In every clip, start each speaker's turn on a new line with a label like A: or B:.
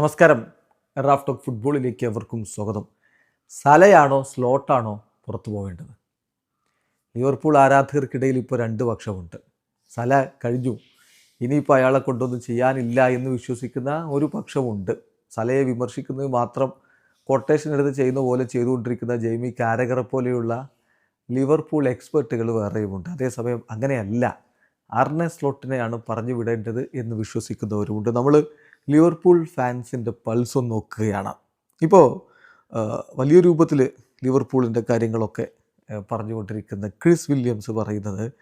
A: നമസ്കാരം. Raf talk ഫുട്ബോളിലേക്ക് എവർക്കും സ്വാഗതം. സലയാണോ സ്ലോട്ടാണോ പുറത്തു പോവേണ്ടത്? ലിവർപൂൾ ആരാധകർക്കിടയിൽ ഇപ്പോൾ രണ്ട് പക്ഷമുണ്ട്. സല കഴിഞ്ഞു. ഇനിയിപ്പോൾ അയാളെ കൊണ്ടൊന്നും ചെയ്യാനില്ല എന്ന് വിശ്വസിക്കുന്ന ഒരു പക്ഷമുണ്ട്. സലയെ വിമർശിക്കുന്നത് മാത്രം കൊട്ടേഷൻ എടുത്ത് ചെയ്യുന്ന പോലെ ചെയ്തുകൊണ്ടിരിക്കുന്ന ജെയ്മി കാരകറെ പോലെയുള്ള ലിവർപൂൾ എക്സ്പെർട്ടുകൾ വേറെയുമുണ്ട്. അതേസമയം അങ്ങനെയല്ല. ആർനെ സ്ലോട്ടിനെയാണ് പറഞ്ഞു വിടേണ്ടത് എന്ന് വിശ്വസിക്കുന്നവരുമുണ്ട്. നമ്മൾ ലിവർപൂൾ ഫാൻസിന്റെ പൾസ് നോക്കുകയാണ്. ഇപ്പോൾ വലിയ രൂപത്തിൽ ലിവർപൂളിന്റെ കാര്യങ്ങളൊക്കെ പറഞ്ഞുകൊണ്ടിരിക്കുന്ന ക്രിസ് വില്യംസ് പറയുന്നത്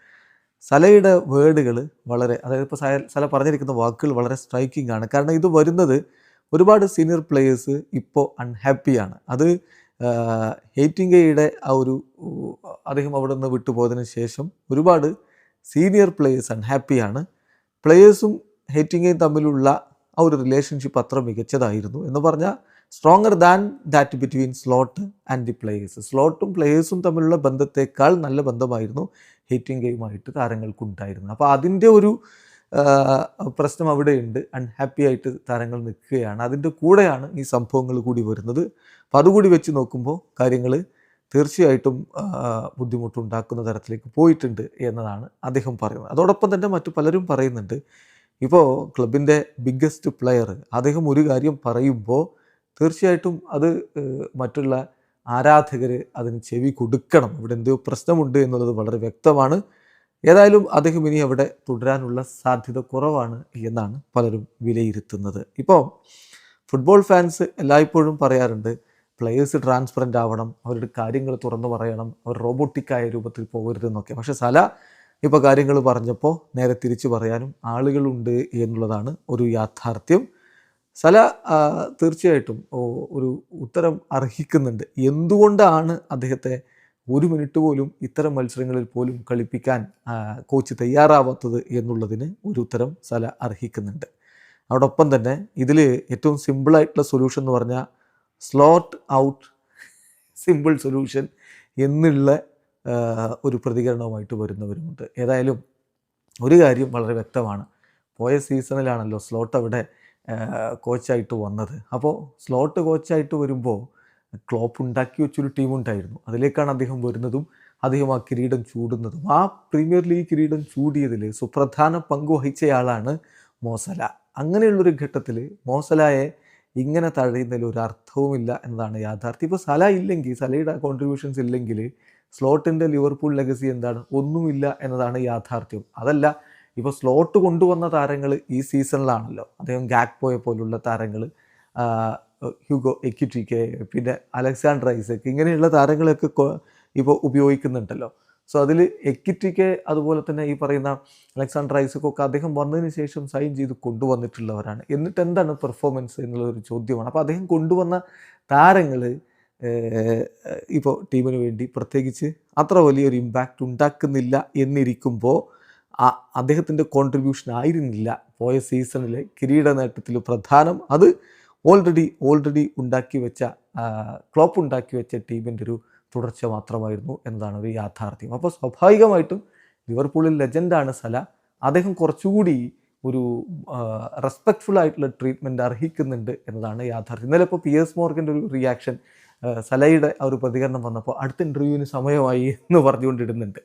A: സലയുടെ വേർഡുകൾ വളരെ അതായത് ഇപ്പോൾ സല പറഞ്ഞിരിക്കുന്ന വാക്കുകൾ വളരെ സ്ട്രൈക്കിംഗ് ആണ്. കാരണം ഇത് വരുന്നത് ഒരുപാട് സീനിയർ പ്ലേയേഴ്സ് ഇപ്പോൾ അൺഹാപ്പിയാണ്. അത് ഹേറ്റിംഗയുടെ ആ ഒരു അദ്ദേഹം അവിടെ നിന്ന് വിട്ടുപോയതിനു ശേഷം ഒരുപാട് സീനിയർ പ്ലേയേഴ്സ് അൺഹാപ്പിയാണ്. പ്ലേയേഴ്സും ഹേറ്റിംഗയും തമ്മിലുള്ള ആ ഒരു റിലേഷൻഷിപ്പ് അത്ര മികച്ചതായിരുന്നു എന്ന് പറഞ്ഞാൽ stronger than that between slot and the players സ്ലോട്ടും പ്ലേയേഴ്സും തമ്മിലുള്ള ബന്ധത്തേക്കാൾ നല്ല ബന്ധമായിരുന്നു ഹീറ്റിംഗ് ഗെയിമായിട്ട് താരങ്ങൾക്കുണ്ടായിരുന്നത്. അപ്പോൾ അതിന്റെ ഒരു പ്രശ്നം അവിടെയുണ്ട്. അൺഹാപ്പി ആയിട്ട് താരങ്ങൾ നിൽക്കുകയാണ്. അതിന്റെ കൂടെയാണ് ഈ സംഭവങ്ങൾ കൂടി വരുന്നത്. അപ്പോൾ അതുകൂടി വെച്ച് നോക്കുമ്പോൾ കാര്യങ്ങൾ തീർച്ചയായിട്ടും ബുദ്ധിമുട്ടുണ്ടാക്കുന്ന തരത്തിലേക്ക് പോയിട്ടുണ്ട് എന്നതാണ് അദ്ദേഹം പറയുന്നത്. അതോടൊപ്പം തന്നെ മറ്റു പലരും പറയുന്നുണ്ട് ഇപ്പോൾ ക്ലബിന്റെ ബിഗ്ഗസ്റ്റ് പ്ലെയർ അദ്ദേഹം ഒരു കാര്യം പറയുമ്പോൾ തീർച്ചയായിട്ടും അത് മറ്റുള്ള ആരാധകർ അതിന് ചെവി കൊടുക്കണം. ഇവിടെ എന്തോ പ്രശ്നമുണ്ട് എന്നുള്ളത് വളരെ വ്യക്തമാണ്. ഏതായാലും അദ്ദേഹം ഇനി അവിടെ തുടരാനുള്ള സാധ്യത കുറവാണ് എന്നാണ് പലരും വിലയിരുത്തുന്നത്. ഇപ്പോൾ ഫുട്ബോൾ ഫാൻസ് എല്ലായ്പ്പോഴും പറയാറുണ്ട് പ്ലെയേഴ്സ് ട്രാൻസ്പെറന്റ് ആവണം അവരുടെ കാര്യങ്ങൾ തുറന്നു പറയണം അവർ റോബോട്ടിക്കായ രൂപത്തിൽ പോകരുതെന്നൊക്കെ. പക്ഷേ സല ഇപ്പോൾ കാര്യങ്ങൾ പറഞ്ഞപ്പോൾ നേരെ തിരിച്ചു പറയാനും ആളുകളുണ്ട് എന്നുള്ളതാണ് ഒരു യാഥാർത്ഥ്യം. സല തീർച്ചയായിട്ടും ഒരു ഉത്തരം അർഹിക്കുന്നുണ്ട്. എന്തുകൊണ്ടാണ് അദ്ദേഹത്തെ ഒരു മിനിറ്റ് പോലും ഇത്തരം മത്സരങ്ങളിൽ പോലും കളിപ്പിക്കാൻ കോച്ച് തയ്യാറാവാത്തത് എന്നുള്ളതിന് ഒരു ഉത്തരം സല അർഹിക്കുന്നുണ്ട്. അതോടൊപ്പം തന്നെ ഇതിൽ ഏറ്റവും സിമ്പിളായിട്ടുള്ള സൊല്യൂഷൻ എന്ന് പറഞ്ഞാൽ സ്ലോട്ട് ഔട്ട് സിമ്പിൾ സൊല്യൂഷൻ എന്നുള്ള ഒരു പ്രതികരണവുമായിട്ട് വരുന്നവരുമുണ്ട്. ഏതായാലും ഒരു കാര്യം വളരെ വ്യക്തമാണ്. പോയ സീസണിലാണല്ലോ സ്ലോട്ട് അവിടെ കോച്ചായിട്ട് വന്നത്. അപ്പോൾ സ്ലോട്ട് കോച്ചായിട്ട് വരുമ്പോൾ ക്ലോപ്പ് ഉണ്ടാക്കി വെച്ചൊരു ടീമുണ്ടായിരുന്നു. അതിലേക്കാണ് അദ്ദേഹം വരുന്നതും അദ്ദേഹം ആ കിരീടം ചൂടുന്നതും. ആ പ്രീമിയർ ലീഗ് കിരീടം ചൂടിയതിൽ സുപ്രധാന പങ്ക് വഹിച്ചയാളാണ് മോസല. അങ്ങനെയുള്ളൊരു ഘട്ടത്തിൽ മോസലയെ ഇങ്ങനെ തഴയുന്നതിൽ ഒരു അർത്ഥവുമില്ല എന്നതാണ് യാഥാർത്ഥ്യം. ഇപ്പോൾ സല ഇല്ലെങ്കിൽ സലയുടെ കോൺട്രിബ്യൂഷൻസ് ഇല്ലെങ്കിൽ സ്ലോട്ടിന്റെ ലിവർപൂൾ ലെഗസി എന്താണ്? ഒന്നുമില്ല എന്നതാണ് യാഥാർത്ഥ്യം. അതല്ല ഇപ്പോൾ സ്ലോട്ട് കൊണ്ടുവന്ന താരങ്ങൾ ഈ സീസണിലാണല്ലോ. അദ്ദേഹം ഗാക്പോയെ പോലുള്ള താരങ്ങൾ ഹ്യൂഗോ എക്യുറ്റിക്കെ പിന്നെ അലക്സാണ്ടർ ഐസക് ഇങ്ങനെയുള്ള താരങ്ങളൊക്കെ ഇപ്പോൾ ഉപയോഗിക്കുന്നുണ്ടല്ലോ. സോ അതിൽ എക്യുറ്റിക്കെ അതുപോലെ തന്നെ ഈ പറയുന്ന അലക്സാണ്ടർ ഒക്കെ അദ്ദേഹം വന്നതിന് ശേഷം സൈൻ ചെയ്ത് കൊണ്ടുവന്നിട്ടുള്ളവരാണ്. എന്നിട്ട് എന്താണ് പെർഫോമൻസ് എന്നുള്ളൊരു ചോദ്യമാണ്. അപ്പോൾ അദ്ദേഹം കൊണ്ടുവന്ന താരങ്ങൾ ഇപ്പോൾ ടീമിന് വേണ്ടി പ്രത്യേകിച്ച് അത്ര വലിയൊരു ഇമ്പാക്റ്റ് ഉണ്ടാക്കുന്നില്ല എന്നിരിക്കുമ്പോൾ ആ അദ്ദേഹത്തിന്റെ കോൺട്രിബ്യൂഷൻ ആയിരുന്നില്ല. പോയ സീസണിലെ കിരീട നേട്ടത്തിൽ പ്രധാനം അത് ഓൾറെഡി ഓൾറെഡി ഉണ്ടാക്കി വെച്ച ക്ലോപ്പ് ഉണ്ടാക്കി വെച്ച ടീമിന്റെ ഒരു തുടർച്ച മാത്രമായിരുന്നു എന്നതാണ് ഒരു യാഥാർത്ഥ്യം. അപ്പോൾ സ്വാഭാവികമായിട്ടും ലിവർപൂളിൽ ലെജൻഡാണ് സല. അദ്ദേഹം കുറച്ചുകൂടി ഒരു റെസ്പെക്ട്ഫുൾ ആയിട്ടുള്ള ട്രീറ്റ്മെന്റ് അർഹിക്കുന്നുണ്ട് എന്നതാണ് യാഥാർത്ഥ്യം. ഇന്നലെ ഇപ്പോൾ പി എസ് മോർഗന്റെ ഒരു റിയാക്ഷൻ സലയുടെ ആ ഒരു പ്രതികരണം വന്നപ്പോൾ അടുത്ത ഇന്റർവ്യൂവിന് സമയമായി എന്ന് പറഞ്ഞുകൊണ്ടിടുന്നുണ്ട്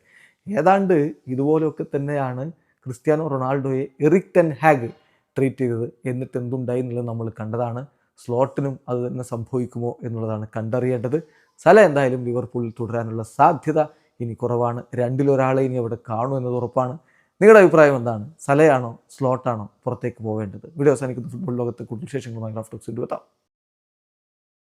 A: ഏതാണ്ട് ഇതുപോലെയൊക്കെ തന്നെയാണ് ക്രിസ്ത്യാനോ റൊണാൾഡോയെ എറിക് ടെൻ ഹാഗ് ട്രീറ്റ് ചെയ്തത് എന്നിട്ട് എന്തുണ്ടായി എന്നുള്ളത് നമ്മൾ കണ്ടതാണ്. സ്ലോട്ടിനും അത് തന്നെ സംഭവിക്കുമോ എന്നുള്ളതാണ് കണ്ടറിയേണ്ടത്. സല എന്തായാലും ലിവർപൂളിൽ തുടരാനുള്ള സാധ്യത ഇനി കുറവാണ്. രണ്ടിലൊരാളെ ഇനി അവിടെ കാണൂ എന്നത് ഉറപ്പാണ്. നിങ്ങളുടെ അഭിപ്രായം എന്താണ്? സലയാണോ? സ്ലോട്ടാണോ? പുറത്തേക്ക് പോകേണ്ടത് വീഡിയോ അവസാനിക്കുന്ന. ഫുട്ബോൾ ലോകത്തെ കൂടുതൽ വിശേഷങ്ങളുമായി റാഫ്റ്റോക്സ് എത്താം.